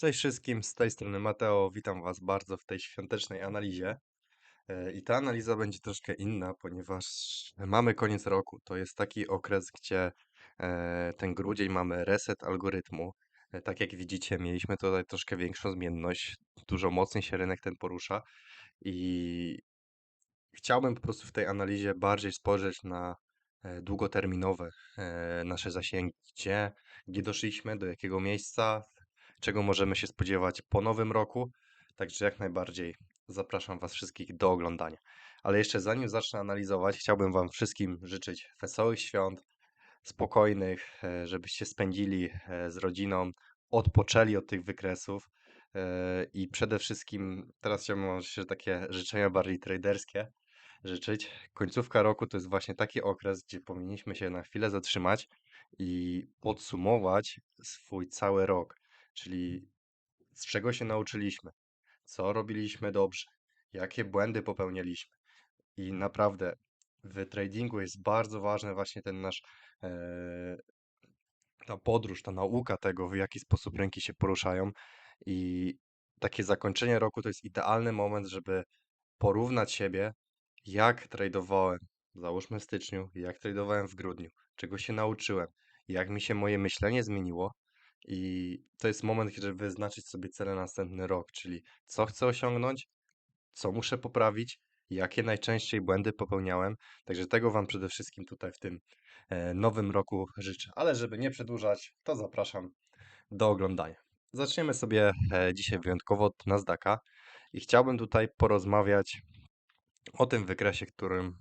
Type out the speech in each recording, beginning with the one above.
Cześć wszystkim, z tej strony Mateo. Witam Was bardzo w tej świątecznej analizie. E, I ta analiza będzie troszkę inna, ponieważ mamy koniec roku. To jest taki okres, gdzie e, ten grudzień mamy reset algorytmu. E, Tak jak widzicie, mieliśmy tutaj troszkę większą zmienność, dużo mocniej się rynek ten porusza i chciałbym po prostu w tej analizie bardziej spojrzeć na długoterminowe nasze zasięgi, gdzie, gdzie doszliśmy, do jakiego miejsca, czego możemy się spodziewać po nowym roku. Także jak najbardziej zapraszam Was wszystkich do oglądania. Ale jeszcze zanim zacznę analizować, chciałbym Wam wszystkim życzyć wesołych świąt, spokojnych, e, żebyście spędzili e, z rodziną, odpoczęli od tych wykresów. e, I przede wszystkim teraz chciałbym Wam takie życzenia bardziej traderskie życzyć. Końcówka roku to jest właśnie taki okres, gdzie powinniśmy się na chwilę zatrzymać i podsumować swój cały rok, czyli z czego się nauczyliśmy, co robiliśmy dobrze, jakie błędy popełnialiśmy. I naprawdę w tradingu jest bardzo ważny właśnie ten nasz, e, ta podróż, ta nauka tego, w jaki sposób rynki się poruszają. I takie zakończenie roku to jest idealny moment, żeby porównać siebie, jak tradowałem, załóżmy w styczniu, jak tradowałem w grudniu, czego się nauczyłem, jak mi się moje myślenie zmieniło. I to jest moment, żeby wyznaczyć sobie cele na następny rok, czyli co chcę osiągnąć, co muszę poprawić, jakie najczęściej błędy popełniałem. Także tego Wam przede wszystkim tutaj w tym e, nowym roku życzę. Ale żeby nie przedłużać, to zapraszam do oglądania. Zaczniemy sobie e, dzisiaj wyjątkowo od Nasdaqa i chciałbym tutaj porozmawiać o tym wykresie, którym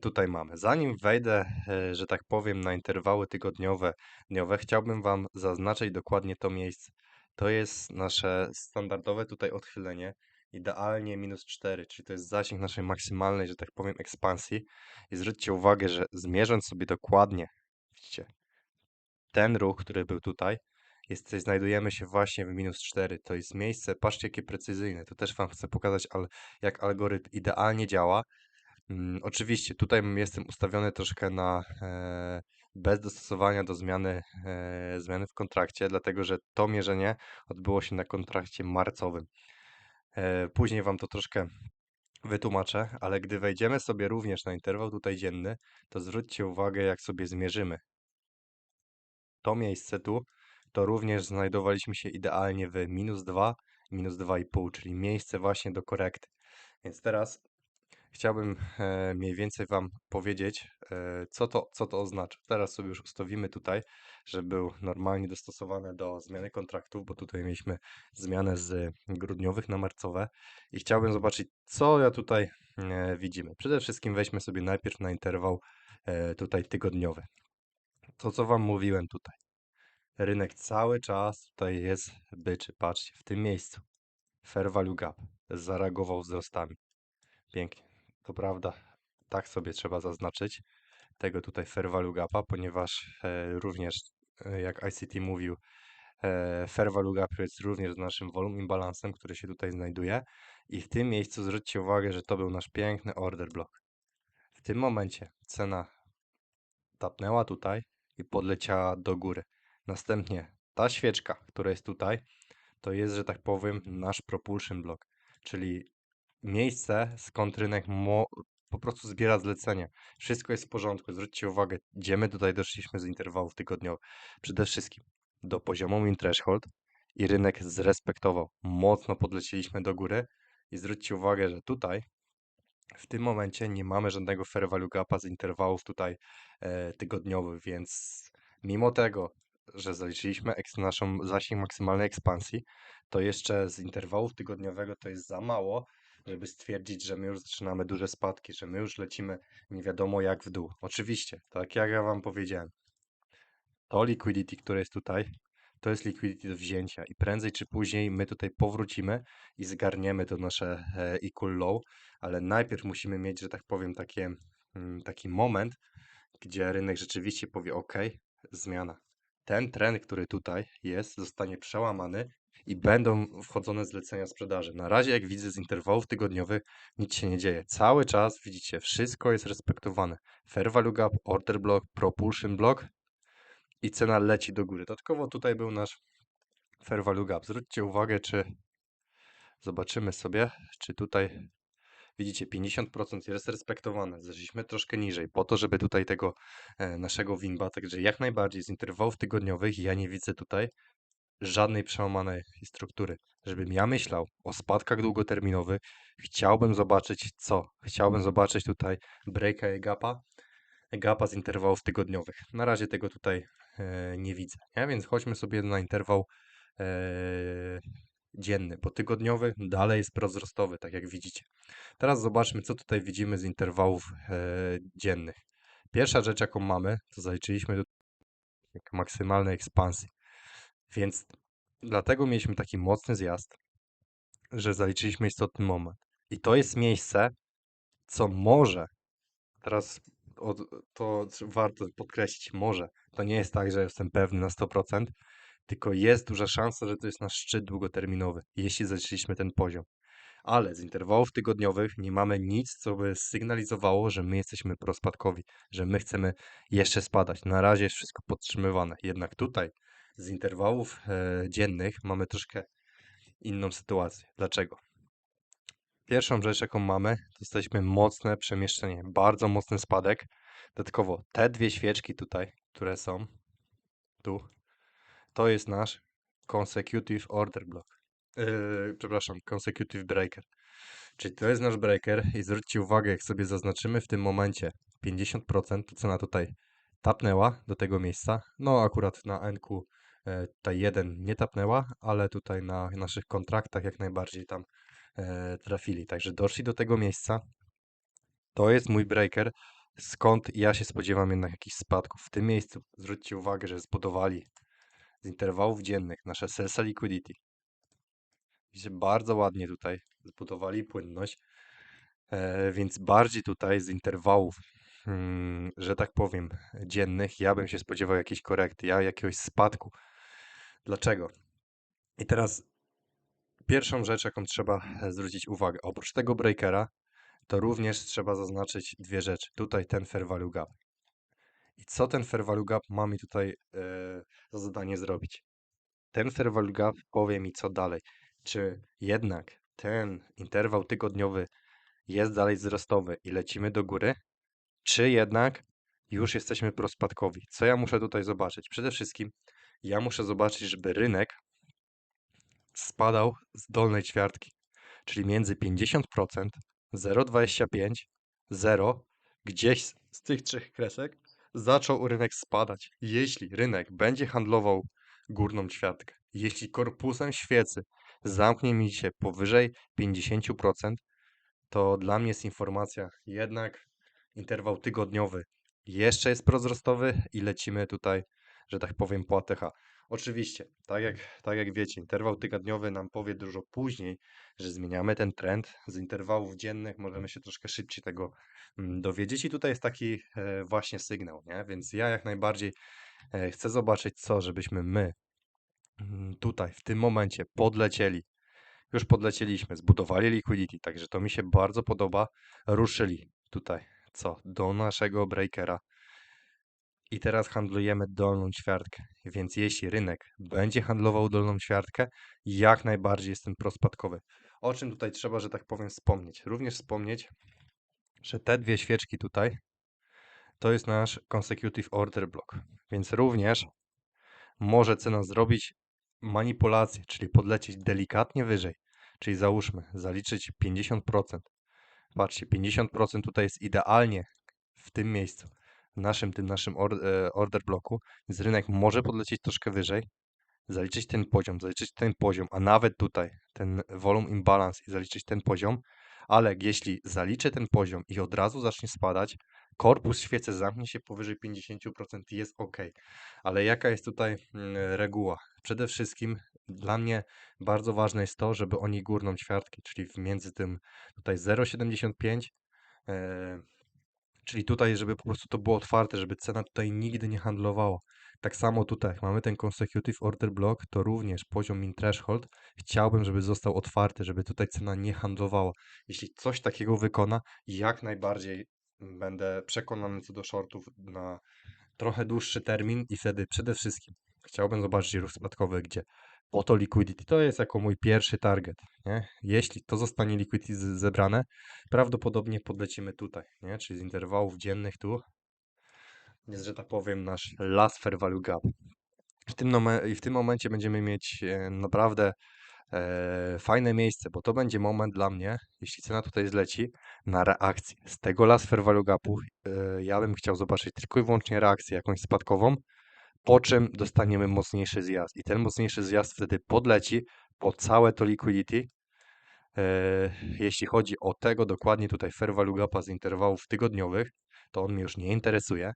tutaj mamy. Zanim wejdę, e, że tak powiem, na interwały tygodniowe, dniowe, chciałbym Wam zaznaczyć dokładnie to miejsce. To jest nasze standardowe tutaj odchylenie, idealnie minus 4, czyli to jest zasięg naszej maksymalnej, że tak powiem, ekspansji. I zwróćcie uwagę, że zmierząc sobie dokładnie, widzicie, ten ruch, który był tutaj, jest, znajdujemy się właśnie w minus 4. To jest miejsce, patrzcie jakie precyzyjne. To też Wam chcę pokazać, al, jak algorytm idealnie działa. Mm, oczywiście tutaj jestem ustawiony troszkę na e, bez dostosowania do zmiany, e, zmiany w kontrakcie, dlatego że to mierzenie odbyło się na kontrakcie marcowym. E, później Wam to troszkę wytłumaczę, ale gdy wejdziemy sobie również na interwał tutaj dzienny, to zwróćcie uwagę, jak sobie zmierzymy to miejsce tu, to również znajdowaliśmy się idealnie w minus 2, minus 2,5, czyli miejsce właśnie do korekty. Więc teraz chciałbym e, mniej więcej Wam powiedzieć, e, co to, co to oznacza. Teraz sobie już ustawimy tutaj, żeby był normalnie dostosowany do zmiany kontraktów, bo tutaj mieliśmy zmianę z grudniowych na marcowe i chciałbym zobaczyć, co ja tutaj e, widzimy. Przede wszystkim weźmy sobie najpierw na interwał tutaj tygodniowy. To, co Wam mówiłem tutaj. Rynek cały czas tutaj jest byczy. Patrzcie, w tym miejscu. Fair value gap zareagował wzrostami. Pięknie. To prawda, tak sobie trzeba zaznaczyć tego tutaj fair value gapa, ponieważ e, również, e, jak ICT mówił, e, fair value gap jest również naszym volume imbalansem, który się tutaj znajduje. I w tym miejscu zwróćcie uwagę, że to był nasz piękny order block. W tym momencie cena tapnęła tutaj i podleciała do góry. Następnie ta świeczka, która jest tutaj, to jest, że tak powiem, nasz propulsion block, czyli miejsce, skąd rynek po prostu zbiera zlecenie. Wszystko jest w porządku. Zwróćcie uwagę, gdzie my tutaj doszliśmy z interwałów tygodniowych. Przede wszystkim do poziomu min threshold i rynek zrespektował. Mocno podleciliśmy do góry i zwróćcie uwagę, że tutaj w tym momencie nie mamy żadnego fair value gapa z interwałów tutaj e, tygodniowych, więc mimo tego, że zaliczyliśmy naszą zasięg maksymalnej ekspansji, to jeszcze z interwałów tygodniowego to jest za mało, żeby stwierdzić, że my już zaczynamy duże spadki, że my już lecimy nie wiadomo jak w dół. Oczywiście, tak jak ja Wam powiedziałem, to liquidity, które jest tutaj, to jest liquidity do wzięcia i prędzej czy później my tutaj powrócimy i zgarniemy to nasze e, equal low, ale najpierw musimy mieć, że tak powiem, takie, mm, taki moment, gdzie rynek rzeczywiście powie OK, zmiana. Ten trend, który tutaj jest, zostanie przełamany i będą wchodzone zlecenia sprzedaży. Na razie, jak widzę z interwałów tygodniowych, nic się nie dzieje. Cały czas widzicie, wszystko jest respektowane. Fair value gap, order block, propulsion block i cena leci do góry. Dodatkowo tutaj był nasz Fair value gap. Zwróćcie uwagę, czy zobaczymy sobie, czy tutaj widzicie 50% jest respektowane. Zeszliśmy troszkę niżej, po to, żeby tutaj tego e, naszego winba, także jak najbardziej z interwałów tygodniowych ja nie widzę tutaj żadnej przełamanej struktury. Żebym ja myślał o spadkach długoterminowych, chciałbym zobaczyć co? Chciałbym zobaczyć tutaj breaka i gapa, gapa z interwałów tygodniowych. Na razie tego tutaj e, nie widzę, nie? więc chodźmy sobie na interwał e, dzienny, bo tygodniowy dalej jest prowzrostowy, tak jak widzicie. Teraz zobaczmy, co tutaj widzimy z interwałów e, dziennych. Pierwsza rzecz, jaką mamy, to zaliczyliśmy do maksymalnej ekspansji. Więc dlatego mieliśmy taki mocny zjazd, że zaliczyliśmy istotny moment. I to jest miejsce, co może, teraz od, to warto podkreślić, może. To nie jest tak, że jestem pewny na 100%, tylko jest duża szansa, że to jest nasz szczyt długoterminowy, jeśli zaliczyliśmy ten poziom. Ale z interwałów tygodniowych nie mamy nic, co by sygnalizowało, że my jesteśmy prospadkowi, że my chcemy jeszcze spadać. Na razie jest wszystko podtrzymywane. Jednak tutaj z interwałów e, dziennych mamy troszkę inną sytuację. Dlaczego? Pierwszą rzecz, jaką mamy, to jesteśmy mocne przemieszczenie, bardzo mocny spadek. Dodatkowo te dwie świeczki tutaj, które są tu, to jest nasz consecutive order block. Yy, przepraszam, consecutive breaker. Czyli to jest nasz breaker i zwróćcie uwagę, jak sobie zaznaczymy w tym momencie 50%, to cena tutaj tapnęła do tego miejsca. No akurat na NQ tutaj jeden nie tapnęła, ale tutaj na naszych kontraktach jak najbardziej tam e, trafili. Także doszli do tego miejsca. To jest mój breaker, skąd ja się spodziewam jednak jakichś spadków. W tym miejscu zwróćcie uwagę, że zbudowali z interwałów dziennych nasze Celsa Liquidity. Widzicie, bardzo ładnie tutaj zbudowali płynność, e, więc bardziej tutaj z interwałów, mm, że tak powiem, dziennych, ja bym się spodziewał jakiejś korekty, ja jakiegoś spadku. Dlaczego? I teraz pierwszą rzecz, jaką trzeba e, zwrócić uwagę, oprócz tego breakera, to również trzeba zaznaczyć dwie rzeczy. Tutaj ten fair value gap. I co ten fair value gap ma mi tutaj e, za zadanie zrobić? Ten fair value gap powie mi co dalej. Czy jednak ten interwał tygodniowy jest dalej wzrostowy i lecimy do góry, czy jednak już jesteśmy prospadkowi? Co ja muszę tutaj zobaczyć? Przede wszystkim ja muszę zobaczyć, żeby rynek spadał z dolnej ćwiartki, czyli między 50%, 0,25, 0, gdzieś z- tych trzech kresek zaczął rynek spadać. Jeśli rynek będzie handlował górną ćwiartkę, jeśli korpusem świecy zamknie mi się powyżej 50%, to dla mnie jest informacja jednak interwał tygodniowy jeszcze jest prowzrostowy i lecimy tutaj, że tak powiem, po. Oczywiście, tak jak, tak jak wiecie, interwał tygodniowy nam powie dużo później, że zmieniamy ten trend. Z interwałów dziennych możemy się troszkę szybciej tego mm, dowiedzieć i tutaj jest taki e, właśnie sygnał, nie? Więc ja jak najbardziej e, chcę zobaczyć co, żebyśmy my mm, tutaj w tym momencie podlecieli. Już podlecieliśmy, zbudowali liquidity, także to mi się bardzo podoba. Ruszyli tutaj, co? Do naszego breakera. I teraz handlujemy dolną ćwiartkę. Więc jeśli rynek będzie handlował dolną ćwiartkę, jak najbardziej jestem prospadkowy. O czym tutaj trzeba, że tak powiem, wspomnieć? Również wspomnieć, że te dwie świeczki tutaj to jest nasz consecutive order block. Więc również może cena zrobić manipulację, czyli podlecieć delikatnie wyżej. Czyli załóżmy, zaliczyć 50%. Patrzcie, 50% tutaj jest idealnie w tym miejscu, naszym, tym naszym e, order bloku, więc rynek może podlecieć troszkę wyżej, zaliczyć ten poziom, zaliczyć ten poziom, a nawet tutaj ten volume imbalance i zaliczyć ten poziom, ale jeśli zaliczę ten poziom i od razu zacznie spadać, korpus świecy zamknie się powyżej 50% i jest ok. Ale jaka jest tutaj mm, reguła? Przede wszystkim dla mnie bardzo ważne jest to, żeby oni górną ćwiartkę, czyli między tym tutaj 0,75 e, Czyli tutaj, żeby po prostu to było otwarte, żeby cena tutaj nigdy nie handlowała. Tak samo tutaj, jak mamy ten consecutive order block, to również poziom min threshold chciałbym, żeby został otwarty, żeby tutaj cena nie handlowała. Jeśli coś takiego wykona, jak najbardziej będę przekonany co do shortów na trochę dłuższy termin i wtedy przede wszystkim chciałbym zobaczyć ruch spadkowy, gdzie po to liquidity. To jest jako mój pierwszy target, nie? Jeśli to zostanie liquidity zebrane, prawdopodobnie podlecimy tutaj, nie? Czyli z interwałów dziennych tu jest, że tak powiem, nasz last fair value gap. W tym, i w tym momencie będziemy mieć e, naprawdę e, fajne miejsce, bo to będzie moment dla mnie, jeśli cena tutaj zleci, na reakcję. Z tego last fair value gapu e, ja bym chciał zobaczyć tylko i wyłącznie reakcję jakąś spadkową, czym dostaniemy mocniejszy zjazd. I ten mocniejszy zjazd wtedy podleci po całe to liquidity. E, jeśli chodzi o tego dokładnie tutaj fair value gapa z interwałów tygodniowych, to on mnie już nie interesuje.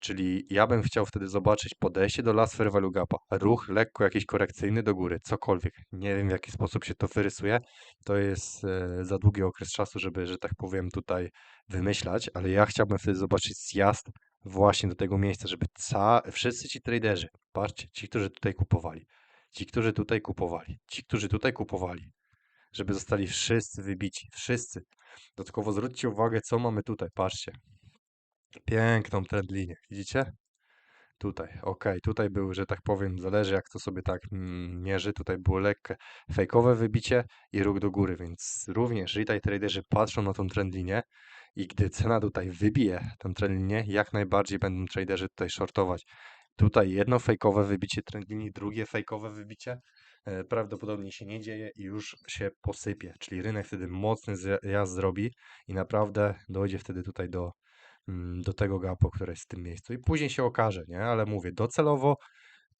Czyli ja bym chciał wtedy zobaczyć podejście do last fair value gapa, ruch lekko jakiś korekcyjny do góry, cokolwiek. Nie wiem w jaki sposób się to wyrysuje. To jest e, za długi okres czasu, żeby, że tak powiem, tutaj wymyślać, ale ja chciałbym wtedy zobaczyć zjazd właśnie do tego miejsca, żeby ca... wszyscy ci traderzy, patrzcie, ci, którzy tutaj kupowali, ci, którzy tutaj kupowali, ci, którzy tutaj kupowali, żeby zostali wszyscy wybici, wszyscy. Dodatkowo zwróćcie uwagę, co mamy tutaj, patrzcie. Piękną trend linię, widzicie? Tutaj, ok, tutaj był, że tak powiem, zależy jak to sobie tak mm, mierzy, tutaj było lekkie fejkowe wybicie i ruch do góry, więc również retail traderzy patrzą na tą trend linię i gdy cena tutaj wybije tę trend linię, jak najbardziej będą traderzy tutaj shortować. Tutaj jedno fejkowe wybicie trend linii, drugie fejkowe wybicie e, prawdopodobnie się nie dzieje i już się posypie, czyli rynek wtedy mocny zjazd zrobi i naprawdę dojdzie wtedy tutaj do do tego gapu, które jest w tym miejscu. I później się okaże, nie? Ale mówię, docelowo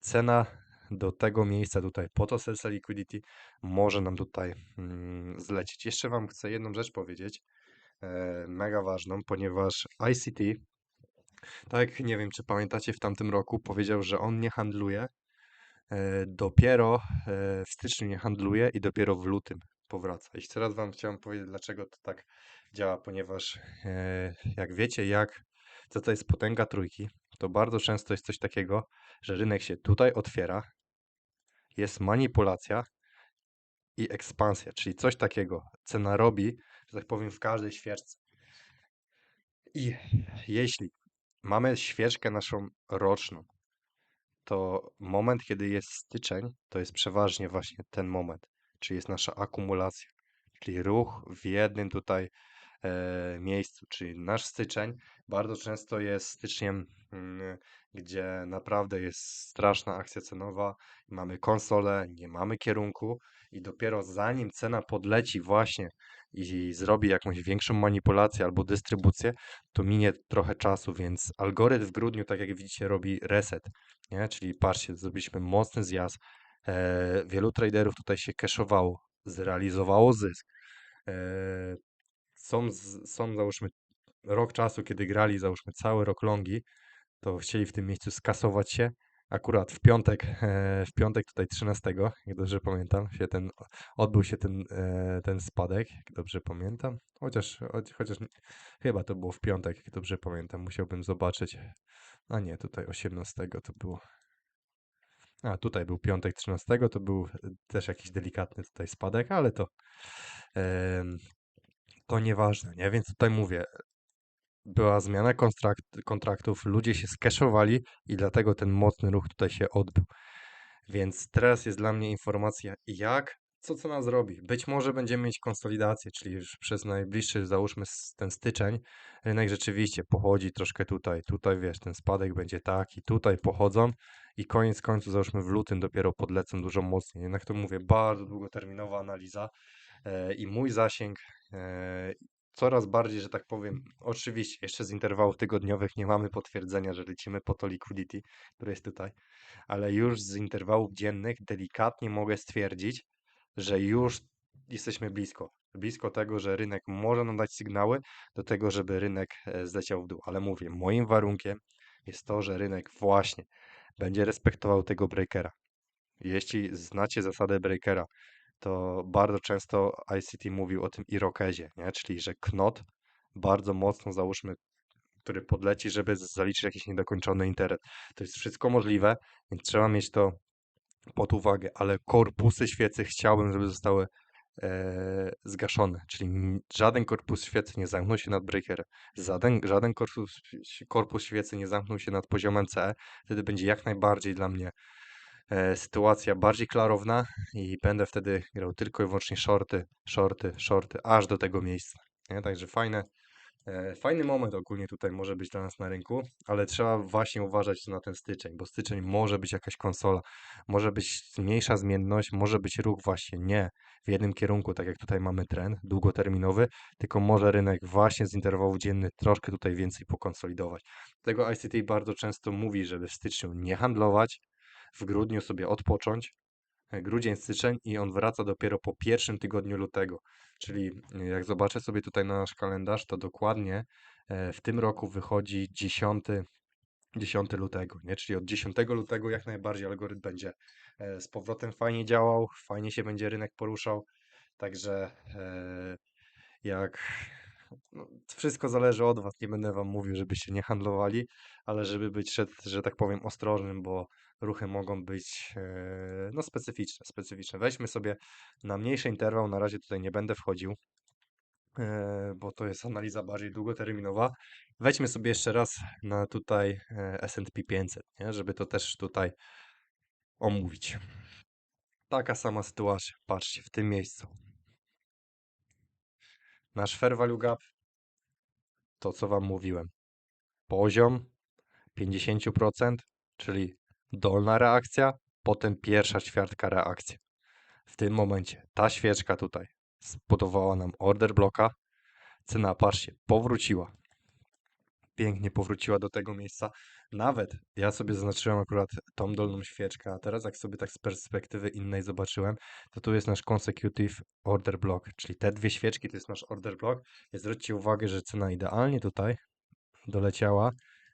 cena do tego miejsca tutaj po to Celsa Liquidity może nam tutaj mm, zlecieć. Jeszcze Wam chcę jedną rzecz powiedzieć, e, mega ważną, ponieważ ICT, tak nie wiem, czy pamiętacie, w tamtym roku powiedział, że on nie handluje, e, dopiero e, w styczniu nie handluje i dopiero w lutym powraca. I teraz Wam chciałem powiedzieć, dlaczego to tak działa, ponieważ e, jak wiecie, jak co to jest potęga trójki, to bardzo często jest coś takiego, że rynek się tutaj otwiera, jest manipulacja i ekspansja, czyli coś takiego. Cena robi, że tak powiem, w każdej świeczce. I jeśli mamy świeczkę naszą roczną, to moment, kiedy jest styczeń, to jest przeważnie właśnie ten moment, czyli jest nasza akumulacja, czyli ruch w jednym tutaj miejscu, czyli nasz styczeń bardzo często jest styczniem, mm, gdzie naprawdę jest straszna akcja cenowa, mamy konsolę, nie mamy kierunku i dopiero zanim cena podleci właśnie i zrobi jakąś większą manipulację albo dystrybucję, to minie trochę czasu, więc algorytm w grudniu, tak jak widzicie, robi reset, nie? Czyli patrzcie, zrobiliśmy mocny zjazd, e, wielu traderów tutaj się cashowało, zrealizowało zysk. Są, są załóżmy rok czasu, kiedy grali załóżmy cały rok longi, to chcieli w tym miejscu skasować się. Akurat w piątek, w piątek tutaj 13, jak dobrze pamiętam, się ten, odbył się ten, e, ten spadek, jak dobrze pamiętam. Chociaż, chociaż chyba to było w piątek, jak dobrze pamiętam, musiałbym zobaczyć. A nie, tutaj 18 to było. A tutaj był piątek 13, to był e, też jakiś delikatny tutaj spadek, ale to, to nieważne, nie? Więc tutaj mówię, była zmiana kontrakt, kontraktów, ludzie się skeszowali i dlatego ten mocny ruch tutaj się odbył. Więc teraz jest dla mnie informacja, jak, co cena zrobi. Być może będziemy mieć konsolidację, czyli już przez najbliższy, załóżmy ten styczeń, rynek rzeczywiście pochodzi troszkę tutaj, tutaj wiesz, ten spadek będzie taki, tutaj pochodzą i koniec końców, załóżmy w lutym dopiero podlecą dużo mocniej. Jednak to mówię, bardzo długoterminowa analiza e, i mój zasięg coraz bardziej, że tak powiem, oczywiście jeszcze z interwałów tygodniowych nie mamy potwierdzenia, że lecimy po to liquidity, które jest tutaj, ale już z interwałów dziennych delikatnie mogę stwierdzić, że już jesteśmy blisko. Blisko tego, że rynek może nam dać sygnały do tego, żeby rynek e, zleciał w dół. Ale mówię, moim warunkiem jest to, że rynek właśnie będzie respektował tego breakera. Jeśli znacie zasadę breakera, to bardzo często ICT mówił o tym irokezie, nie? Czyli, że knot bardzo mocno, załóżmy, który podleci, żeby zaliczyć jakiś niedokończony interes. To jest wszystko możliwe, więc trzeba mieć to pod uwagę, ale korpusy świecy chciałbym, żeby zostały e, zgaszone, czyli żaden korpus świecy nie zamknął się nad breakerem, żaden, żaden korpus, korpus świecy nie zamknął się nad poziomem CE, wtedy będzie jak najbardziej dla mnie sytuacja bardziej klarowna i będę wtedy grał tylko i wyłącznie shorty, shorty, shorty, aż do tego miejsca. Nie? Także fajne, e, fajny moment ogólnie tutaj może być dla nas na rynku, ale trzeba właśnie uważać na ten styczeń, bo styczeń może być jakaś konsola, może być mniejsza zmienność, może być ruch właśnie nie w jednym kierunku, tak jak tutaj mamy trend długoterminowy, tylko może rynek właśnie z interwałów dziennych troszkę tutaj więcej pokonsolidować. Dlatego ICT bardzo często mówi, żeby w styczniu nie handlować, w grudniu sobie odpocząć, e, grudzień, styczeń i on wraca dopiero po pierwszym tygodniu lutego. Czyli e, jak zobaczę sobie tutaj na nasz kalendarz, to dokładnie e, w tym roku wychodzi 10, 10 lutego, nie? Czyli od 10 lutego jak najbardziej algorytm będzie z powrotem fajnie działał, fajnie się będzie rynek poruszał. Także jak no, wszystko zależy od Was, nie będę Wam mówił, żebyście nie handlowali, ale żeby być, że, że tak powiem, ostrożnym, bo ruchy mogą być e, no, specyficzne, specyficzne. Weźmy sobie na mniejszy interwał, na razie tutaj nie będę wchodził, e, bo to jest analiza bardziej długoterminowa. Wejdźmy sobie jeszcze raz na tutaj e, S&P 500, nie? żeby to też tutaj omówić. Taka sama sytuacja, patrzcie, w tym miejscu. Nasz fair value gap, to co Wam mówiłem, poziom 50%, czyli dolna reakcja, potem pierwsza ćwiartka reakcji. W tym momencie ta świeczka tutaj zbudowała nam order bloka, cena, patrzcie, powróciła. Pięknie powróciła do tego miejsca. Nawet ja sobie zaznaczyłem akurat tą dolną świeczkę, a teraz jak sobie tak z perspektywy innej zobaczyłem, to tu jest nasz consecutive order block, czyli te dwie świeczki to jest nasz order block. I zwróćcie uwagę, że cena idealnie tutaj doleciała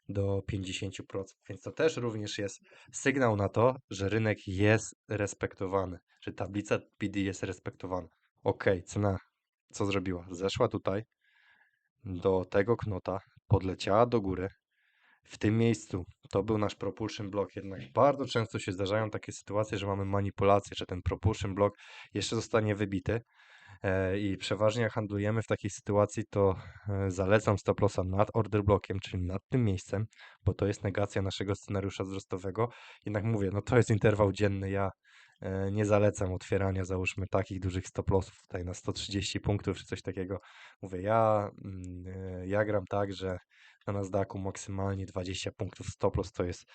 do 50%, więc to też również jest sygnał na to, że rynek jest respektowany, że tablica PD jest respektowana. Ok, cena co zrobiła? Zeszła tutaj do tego knota, podleciała do góry. W tym miejscu to był nasz propulsion block, jednak bardzo często się zdarzają takie sytuacje, że mamy manipulację, że ten propulsion block jeszcze zostanie wybity. E, I przeważnie jak handlujemy w takiej sytuacji, to e, zalecam stop lossa nad order blockiem, czyli nad tym miejscem, bo to jest negacja naszego scenariusza wzrostowego. Jednak mówię, no to jest interwał dzienny. Ja e, nie zalecam otwierania, załóżmy, takich dużych stop lossów tutaj na 130 punktów czy coś takiego. Mówię, ja, mm, ja gram tak, że na Nasdaqu maksymalnie 20 punktów stop loss to jest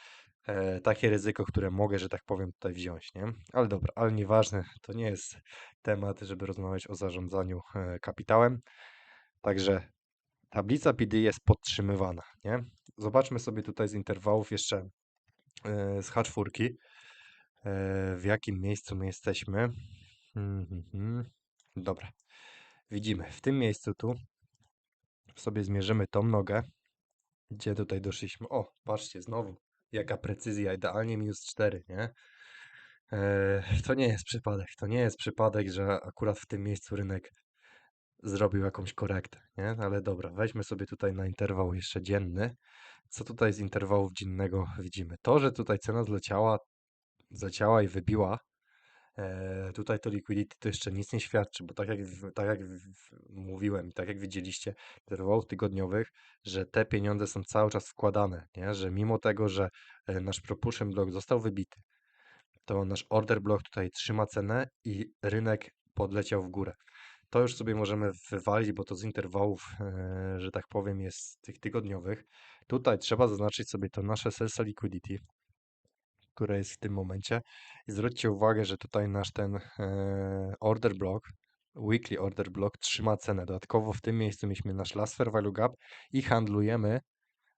e, takie ryzyko, które mogę, że tak powiem, tutaj wziąć, nie? Ale dobra, ale nieważne, to nie jest temat, żeby rozmawiać o zarządzaniu e, kapitałem. Także tablica PD jest podtrzymywana, nie? Zobaczmy sobie tutaj z interwałów jeszcze e, z H4, e, w jakim miejscu my jesteśmy. Mhm. Dobra, widzimy, w tym miejscu tu sobie zmierzymy tą nogę, gdzie tutaj doszliśmy. O, patrzcie, znowu, jaka precyzja, idealnie minus 4, nie? E, to nie jest przypadek. To nie jest przypadek, że akurat w tym miejscu rynek zrobił jakąś korektę, nie? Ale dobra, weźmy sobie tutaj na interwał jeszcze dzienny. Co tutaj z interwałów dziennego widzimy? To, że tutaj cena zleciała, zleciała i wybiła, tutaj to liquidity to jeszcze nic nie świadczy, bo tak jak, tak jak mówiłem, tak jak widzieliście interwałów tygodniowych, że te pieniądze są cały czas wkładane, nie? Że mimo tego, że e, nasz propulsion block został wybity, to nasz order block tutaj trzyma cenę i rynek podleciał w górę. To już sobie możemy wywalić, bo to z interwałów, e, że tak powiem, jest tych tygodniowych. Tutaj trzeba zaznaczyć sobie to nasze Selsa Liquidity, które jest w tym momencie. I zwróćcie uwagę, że tutaj nasz ten e, order block, weekly order block trzyma cenę. Dodatkowo w tym miejscu mieliśmy nasz last fair value gap i handlujemy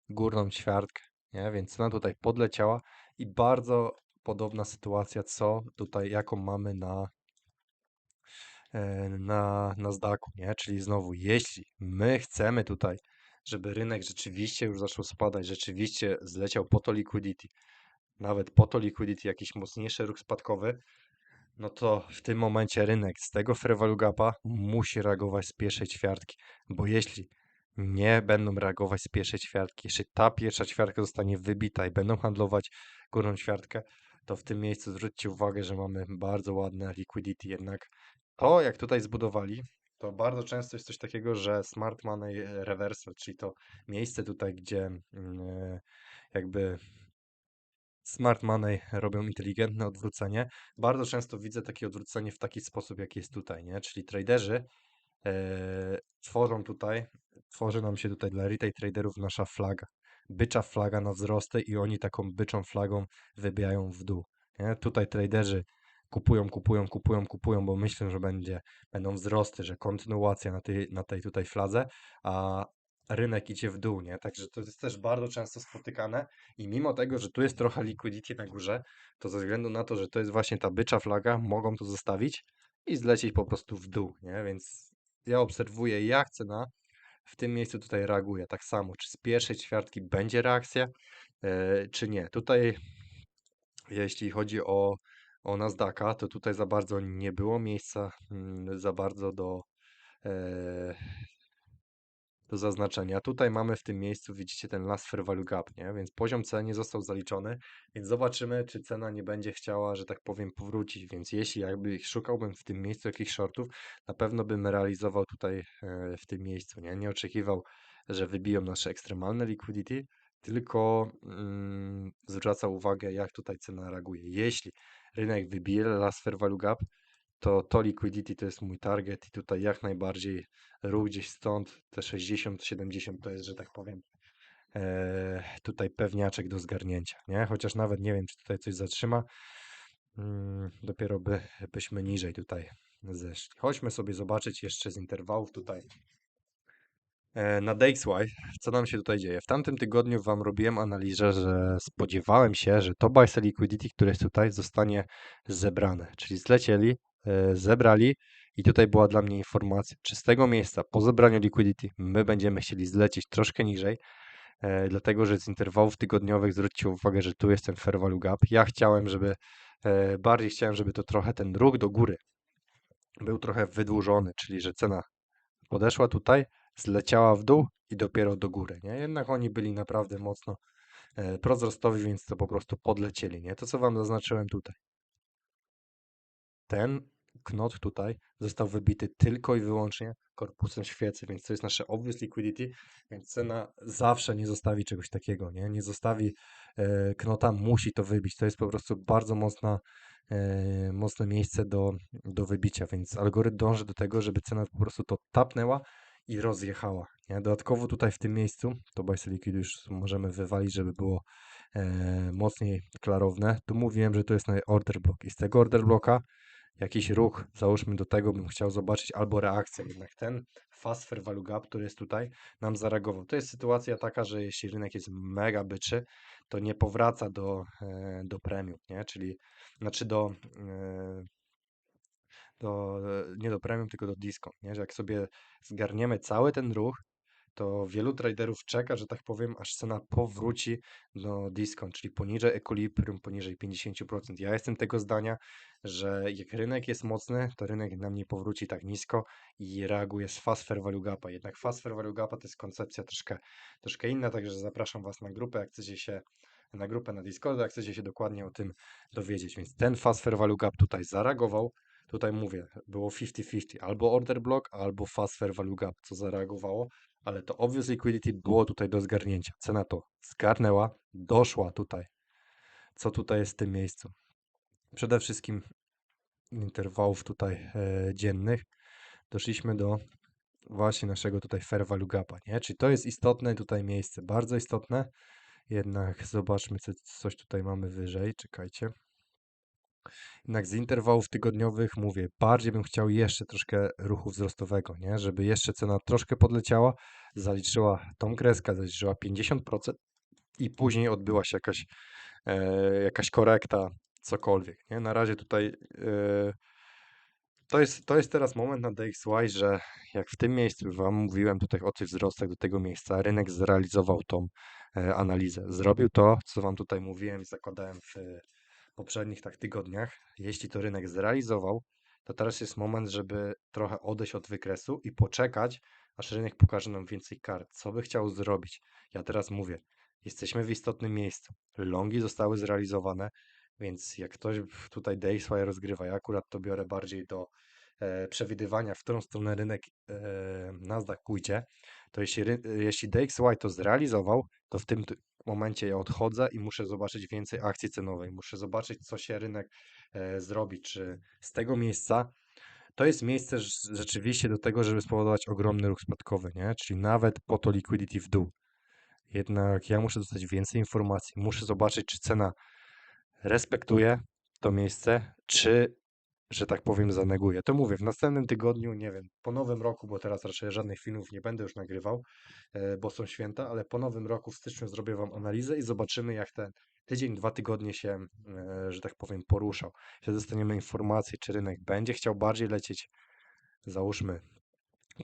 górną ćwiartkę, nie? Więc cena tutaj podleciała i bardzo podobna sytuacja, co tutaj, jaką mamy na e, na Nasdaqu, nie? Czyli znowu, jeśli my chcemy tutaj, żeby rynek rzeczywiście już zaczął spadać, rzeczywiście zleciał po to liquidity, nawet po to liquidity jakiś mocniejszy ruch spadkowy, no to w tym momencie rynek z tego fair value gapa musi reagować z pierwszej ćwiartki, bo jeśli nie będą reagować z pierwszej ćwiartki, jeśli ta pierwsza ćwiartka zostanie wybita i będą handlować górną ćwiartkę, to w tym miejscu zwróćcie uwagę, że mamy bardzo ładne liquidity jednak. To, jak tutaj zbudowali, to bardzo często jest coś takiego, że smart money reversal, czyli to miejsce tutaj, gdzie mm, e, jakby Smart money robią inteligentne odwrócenie. Bardzo często widzę takie odwrócenie w taki sposób, jaki jest tutaj, nie? Czyli traderzy e, tworzą tutaj, tworzy nam się tutaj dla retail traderów nasza flaga. Bycza flaga na wzrosty i oni taką byczą flagą wybijają w dół. Nie? Tutaj traderzy kupują, kupują, kupują, kupują, bo myślą, że będzie, będą wzrosty, że kontynuacja na tej, na tej tutaj fladze, a rynek idzie w dół, nie? Także to jest też bardzo często spotykane i mimo tego, że tu jest trochę liquidity na górze, to ze względu na to, że to jest właśnie ta bycza flaga, mogą to zostawić i zlecieć po prostu w dół, nie? Więc ja obserwuję, jak cena w tym miejscu tutaj reaguje. Tak samo, czy z pierwszej ćwiartki będzie reakcja, e, czy nie. Tutaj, jeśli chodzi o, o Nasdaqa, to tutaj za bardzo nie było miejsca mm, za bardzo do, e, do zaznaczenia. Tutaj mamy w tym miejscu, widzicie ten last fair value gap, nie? Więc poziom cen nie został zaliczony, więc zobaczymy, czy cena nie będzie chciała, że tak powiem, powrócić. Więc jeśli jakby szukałbym w tym miejscu jakichś shortów, na pewno bym realizował tutaj e, w tym miejscu, nie? Nie oczekiwał, że wybiją nasze ekstremalne liquidity, tylko mm, zwracał uwagę, jak tutaj cena reaguje. Jeśli rynek wybije last fair value gap, to to liquidity to jest mój target i tutaj jak najbardziej ruch gdzieś stąd, te 60-70 to jest, że tak powiem, e, tutaj pewniaczek do zgarnięcia, nie? Chociaż nawet nie wiem, czy tutaj coś zatrzyma, mm, dopiero by, byśmy niżej tutaj zeszli. Chodźmy sobie zobaczyć jeszcze z interwałów tutaj na DXY, co nam się tutaj dzieje. W tamtym tygodniu Wam robiłem analizę, że spodziewałem się, że to sell liquidity, które jest tutaj, zostanie zebrane, czyli zlecieli, e, zebrali i tutaj była dla mnie informacja, czy z tego miejsca po zebraniu liquidity my będziemy chcieli zlecieć troszkę niżej, e, dlatego że z interwałów tygodniowych zwróćcie uwagę, że tu jest ten fair value gap. Ja chciałem, żeby, e, bardziej chciałem, żeby to trochę ten ruch do góry był trochę wydłużony, czyli że cena podeszła tutaj, zleciała w dół i dopiero do góry, nie? Jednak oni byli naprawdę mocno e, prowzrostowi, więc to po prostu podlecieli, nie? To, co Wam zaznaczyłem tutaj. Ten knot tutaj został wybity tylko i wyłącznie korpusem świecy, więc to jest nasze obvious liquidity, więc cena zawsze nie zostawi czegoś takiego, nie? Nie zostawi e, knota, musi to wybić. To jest po prostu bardzo mocna, e, mocne miejsce do, do wybicia, więc algorytm dąży do tego, żeby cena po prostu to tapnęła i rozjechała. Nie? Dodatkowo tutaj w tym miejscu, to liquid już możemy wywalić, żeby było e, mocniej klarowne. Tu mówiłem, że to jest order block i z tego order blocka jakiś ruch, załóżmy do tego bym chciał zobaczyć, albo reakcję, jednak ten fast fair value gap, który jest tutaj, nam zareagował. To jest sytuacja taka, że jeśli rynek jest mega byczy, to nie powraca do, e, do premium, nie? Czyli, znaczy do, e, do, nie do premium, tylko do discount, nie? Że jak sobie zgarniemy cały ten ruch, to wielu traderów czeka, że tak powiem, aż cena powróci do discount, czyli poniżej equilibrium, poniżej 50%. Ja jestem tego zdania, że jak rynek jest mocny, to rynek nam nie powróci tak nisko i reaguje z fast fair value gapa. Jednak fast fair value gapa to jest koncepcja troszkę, troszkę inna, także zapraszam Was na grupę, jak chcecie się na grupę na Discord, jak chcecie się dokładnie o tym dowiedzieć. Więc ten fast fair value gap tutaj zareagował. Tutaj mówię, było 50-50, albo order block, albo fast fair value gap, co zareagowało ale to obvious liquidity było tutaj do zgarnięcia. Cena to zgarnęła, doszła tutaj. Co tutaj jest w tym miejscu? Przede wszystkim interwałów tutaj e, dziennych doszliśmy do właśnie naszego tutaj fair value gapa, nie? Czyli to jest istotne tutaj miejsce, bardzo istotne. Jednak zobaczmy, co, coś tutaj mamy wyżej. Czekajcie. Jednak z interwałów tygodniowych mówię, bardziej bym chciał jeszcze troszkę ruchu wzrostowego, nie? Żeby jeszcze cena troszkę podleciała, zaliczyła tą kreskę, zaliczyła 50% i później odbyła się jakaś, e, jakaś korekta, cokolwiek, nie? Na razie tutaj e, to jest, to jest teraz moment na DXY, że jak w tym miejscu Wam mówiłem tutaj o tych wzrostach do tego miejsca, rynek zrealizował tą e, analizę. Zrobił to, co Wam tutaj mówiłem i zakładałem w poprzednich tak tygodniach, jeśli to rynek zrealizował, to teraz jest moment, żeby trochę odejść od wykresu i poczekać, aż rynek pokaże nam więcej kart. Co by chciał zrobić? Ja teraz mówię, jesteśmy w istotnym miejscu. Longi zostały zrealizowane, więc jak ktoś tutaj DXY rozgrywa, ja akurat to biorę bardziej do e, przewidywania, w którą stronę rynek e, Nasdaq pójdzie, to jeśli, ry- jeśli DXY to zrealizował, to w tym, momencie ja odchodzę i muszę zobaczyć więcej akcji cenowej. Muszę zobaczyć, co się rynek e, zrobi. Czy z tego miejsca to jest miejsce rz- rzeczywiście do tego, żeby spowodować ogromny ruch spadkowy, nie? Czyli nawet po to liquidity w dół. Jednak ja muszę dostać więcej informacji. Muszę zobaczyć, czy cena respektuje to miejsce, czy, że tak powiem, zaneguje. To mówię, w następnym tygodniu, nie wiem, po nowym roku, bo teraz raczej żadnych filmów nie będę już nagrywał, e, bo są święta, ale po nowym roku w styczniu zrobię Wam analizę i zobaczymy, jak ten tydzień, dwa tygodnie się, e, że tak powiem, poruszał. Wtedy dostaniemy informację, czy rynek będzie chciał bardziej lecieć, załóżmy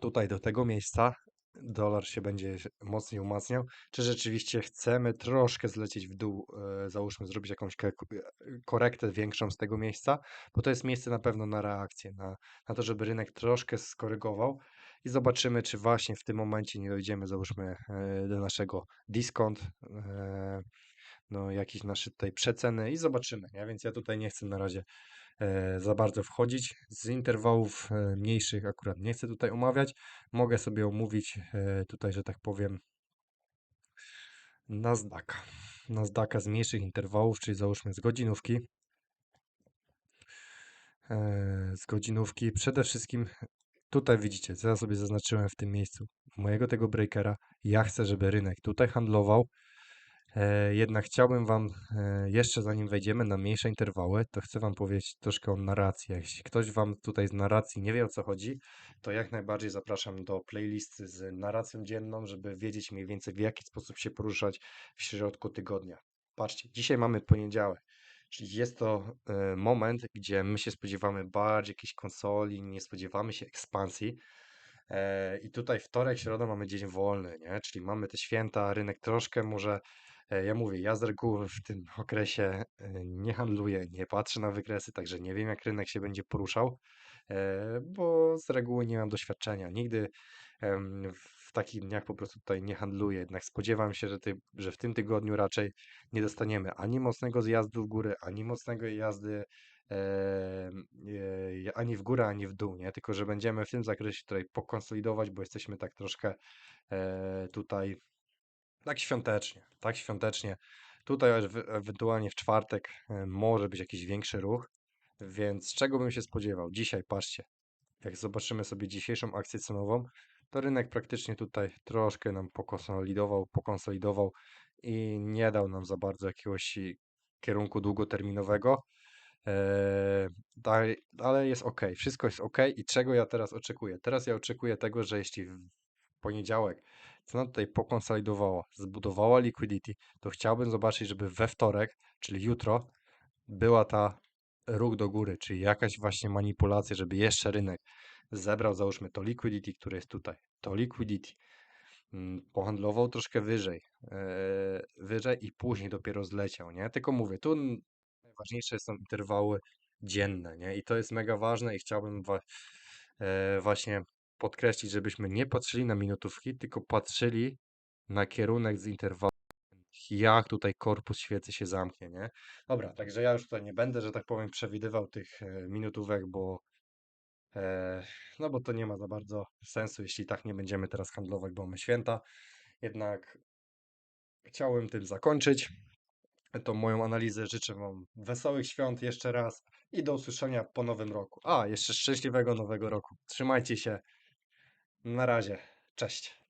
tutaj do tego miejsca, dolar się będzie mocniej umacniał, czy rzeczywiście chcemy troszkę zlecieć w dół, e, załóżmy zrobić jakąś ke- korektę większą z tego miejsca, bo to jest miejsce na pewno na reakcję, na, na to, żeby rynek troszkę skorygował i zobaczymy, czy właśnie w tym momencie nie dojdziemy, załóżmy, e, do naszego discount, e, no jakiejś naszej tutaj przeceny i zobaczymy, nie? Więc ja tutaj nie chcę na razie e, za bardzo wchodzić. Z interwałów e, mniejszych akurat nie chcę tutaj omawiać. Mogę sobie omówić e, tutaj, że tak powiem, Nasdaqa. Nasdaqa z mniejszych interwałów, czyli załóżmy z godzinówki. E, z godzinówki. Przede wszystkim tutaj widzicie, co ja sobie zaznaczyłem w tym miejscu mojego tego breakera. Ja chcę, żeby rynek tutaj handlował. E, jednak chciałbym Wam, e, jeszcze zanim wejdziemy na mniejsze interwały, to chcę Wam powiedzieć troszkę o narracji. Jeśli ktoś Wam tutaj z narracji nie wie o co chodzi, to jak najbardziej zapraszam do playlisty z narracją dzienną, żeby wiedzieć mniej więcej w jaki sposób się poruszać w środku tygodnia. Patrzcie, dzisiaj mamy poniedziałek, czyli jest to e, moment, gdzie my się spodziewamy bardziej jakiejś konsoli, nie spodziewamy się ekspansji. I tutaj wtorek, środa mamy dzień wolny, nie? Czyli mamy te święta, rynek troszkę może, ja mówię, ja z reguły w tym okresie e, nie handluję, nie patrzę na wykresy, także nie wiem jak rynek się będzie poruszał, e, bo z reguły nie mam doświadczenia. Nigdy w takich dniach po prostu tutaj nie handluję, jednak spodziewam się, że, ty, że w tym tygodniu raczej nie dostaniemy ani mocnego zjazdu w górę, ani mocnego jazdy e, ani w górę, ani w dół, nie? Tylko, że będziemy w tym zakresie tutaj pokonsolidować, bo jesteśmy tak troszkę e, tutaj tak świątecznie, tak świątecznie. Tutaj wy- ewentualnie w czwartek e, może być jakiś większy ruch, więc czego bym się spodziewał? Dzisiaj, patrzcie, jak zobaczymy sobie dzisiejszą akcję cenową, to rynek praktycznie tutaj troszkę nam pokonsolidował, pokonsolidował i nie dał nam za bardzo jakiegoś kierunku długoterminowego. Eee, daj- ale jest ok, wszystko jest ok. I czego ja teraz oczekuję? Teraz ja oczekuję tego, że jeśli w poniedziałek cena tutaj pokonsolidowała, zbudowała liquidity, to chciałbym zobaczyć, żeby we wtorek, czyli jutro, była ta ruch do góry, czyli jakaś właśnie manipulacja, żeby jeszcze rynek zebrał, załóżmy to liquidity, które jest tutaj, to liquidity, mm, pohandlował troszkę wyżej, e, wyżej i później dopiero zleciał, nie? Tylko mówię, tu najważniejsze są interwały dzienne, nie? I to jest mega ważne i chciałbym wa e, właśnie podkreślić, żebyśmy nie patrzyli na minutówki, tylko patrzyli na kierunek z interwału jak tutaj korpus świecy się zamknie, nie? Dobra, także ja już tutaj nie będę, że tak powiem, przewidywał tych e, minutówek, bo e, no bo to nie ma za bardzo sensu, jeśli tak nie będziemy teraz handlować, bo mamy święta. Jednak chciałem tym zakończyć tą moją analizę. Życzę Wam wesołych świąt jeszcze raz i do usłyszenia po nowym roku. A, jeszcze szczęśliwego nowego roku. Trzymajcie się. Na razie. Cześć.